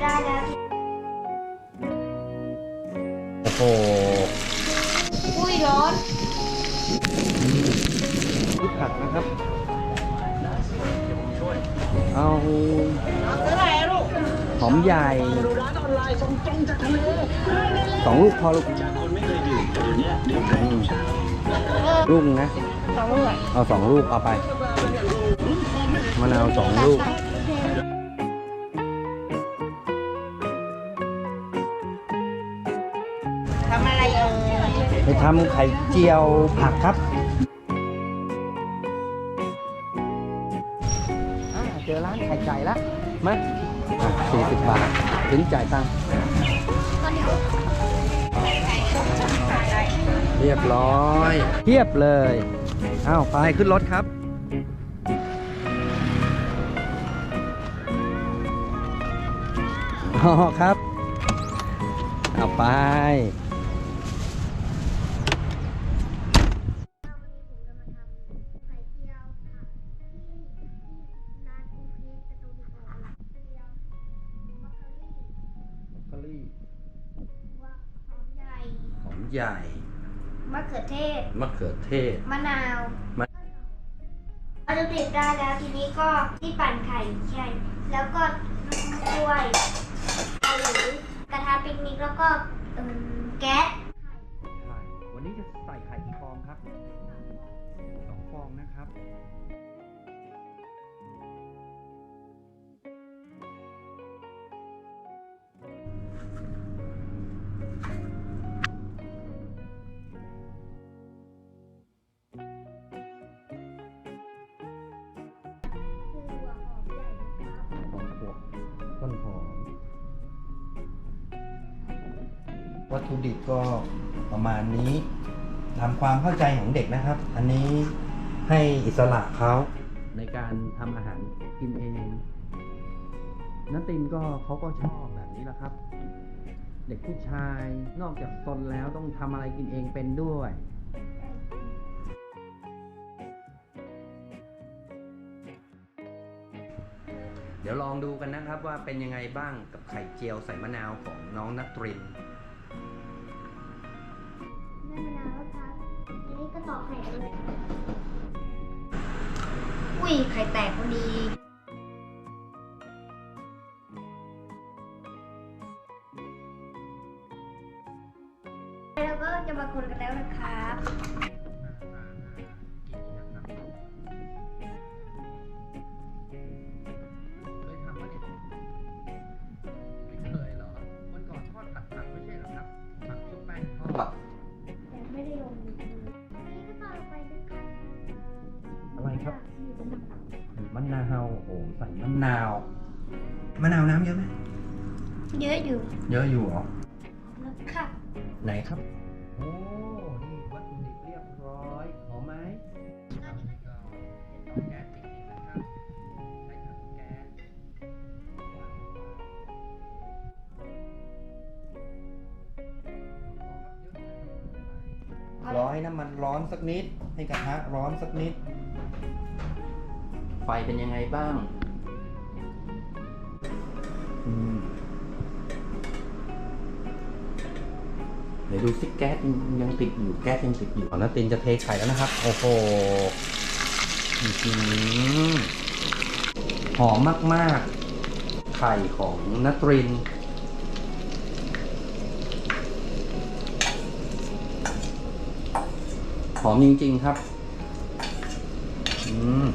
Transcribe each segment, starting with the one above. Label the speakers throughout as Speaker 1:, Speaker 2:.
Speaker 1: ได้แล้ว
Speaker 2: โอ้โห
Speaker 1: อุ้ยร้อน
Speaker 2: พืชผักนะครับ เอาหอมใหญ่สองลูกพอลูกอืมลูกหนึ่งนะ
Speaker 1: สองลูก
Speaker 2: เอาสองลูกเอาไปมะนาวสองลูก
Speaker 1: ทำไข่
Speaker 2: เจียวผักครับอ่าเจอร้านไข่ไก่แล้วมาสี่สิบบาท ถึงจ่ายตังค์เรียบร้อยเทียบเลยอ้าวไปขึ้นรถครับอ๋อครับ เอาไป มะลิ
Speaker 1: หอมใหญ่
Speaker 2: หอมใหญ่
Speaker 1: มะเขือเทศ
Speaker 2: มะเขือเทศ
Speaker 1: มะนาว
Speaker 2: มะ
Speaker 1: วัตถุดิบได้แล้วทีนี้ก็ที่ปั่นไข่ใช่ แล้วก็ถ้วยหรือกระทะปิกนิกแล้วก็เอิ่มแก๊ส
Speaker 2: ไข่วันนี้จะใส่ไข่กี่ฟองครับสองฟองนะครับ
Speaker 1: วั
Speaker 2: ตถุดิบก็ประมาณนี้ทำความเข้าใจของเด็กนะครับ อันนี้ให้อิสระเขาในการทำอาหารกินเองนัตตินก็เขาก็ชอบแบบนี้แหละครับ เด็กผู้ชายนอกจากตนแล้วต้องทำอะไรกินเองเป็นด้วยเดี๋ยวลองดูกันนะครับว่าเป็นยังไงบ้างกับไข่เจียวใส่มะนาวของน้องนัตริน
Speaker 1: ยไข่แตกพอดีแล้วก็จะมาคนกันแล้วนะครับ
Speaker 2: อ้โหใส่มะนาว มะนาวน้ำเยอะไหม
Speaker 1: เยอะอยู่
Speaker 2: เยอะอยู่เหรอ
Speaker 1: แล้วค่ะ
Speaker 2: ไหนครับ โอ้ นี่วัตถุดิบเรียบร้อยหอมไหมทำให้ก่อนต้องแก๊สปิดนิดนะครับใช้ถังแก๊สวางไว้รอให้น้ำมันร้อนสักนิด ให้กระทะร้อนสักนิดไฟเป็นยังไงบ้างอืมเดี๋ยวดูซิแก๊สยังติดอยู่แก๊สยังติดอยู่อ๋อนาตินจะเทไข่แล้วนะครับ โอ้โหอื้อหือหอมมาก ๆ ไข่ของนัตรินหอมจริง ๆ ครับ อืม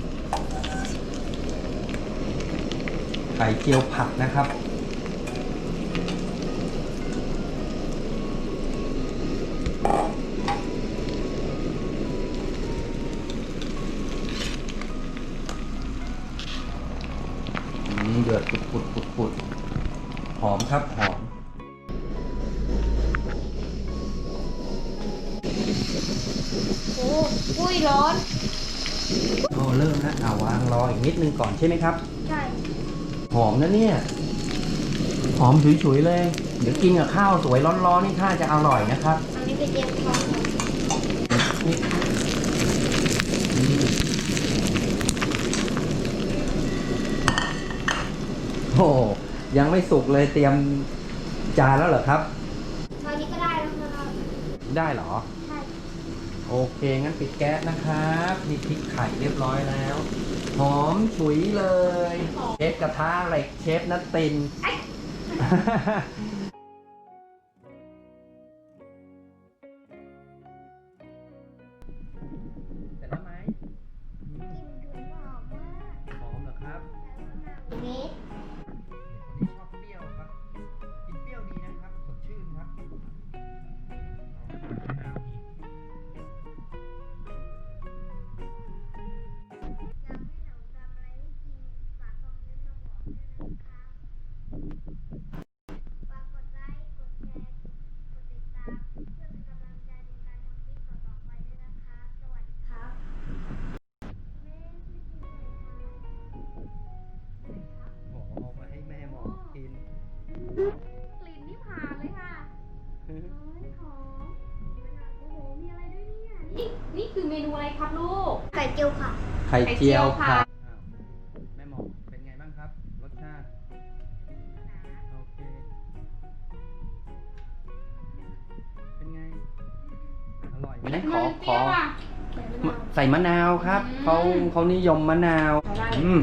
Speaker 2: ไข่เจียวผักนะครับอืมเดือดปุดปุดปุดปุดหอมครับหอม
Speaker 1: โอ้อุ้ยร้อน
Speaker 2: โอ้เริ่มแล้วอ่าวางรออีกนิดนึงก่อนใช่ไหมครับ
Speaker 1: ใช่
Speaker 2: หอมนะเนี่ย หอมฉุยๆเลย เดี๋ยวกินกับข้าวสวยร้อนๆนี่ข้าจะอร่อยนะครับ
Speaker 1: นนี้คืเจมส์ทอง
Speaker 2: นี่โอ้ยังไม่สุกเลยเตรียมจานแล้วเหรอครับ
Speaker 1: ตอนนี้ก็ได้แล้วครับ
Speaker 2: ได้เหรอ
Speaker 1: ใช่
Speaker 2: โอเค งั้นปิดแก๊สนะครับ มีพริกไข่เรียบร้อยแล้ว หอมฉุยเลย เชฟกระทะเหล็กเชฟนัตติน
Speaker 1: นี่
Speaker 2: คือเมนูอะ
Speaker 1: ไรครับลูกไข่
Speaker 2: เจี
Speaker 1: ยวค่ะ
Speaker 2: ไข่เจียว
Speaker 3: ค่ะ
Speaker 2: แม่หมอเป็นไงบ้างครับ รสชาติ โอเค เป็นไง อร่อยไหมขอขอใส่มะนาวครับ เขาเขานิยมมะนาว
Speaker 3: อื
Speaker 2: ม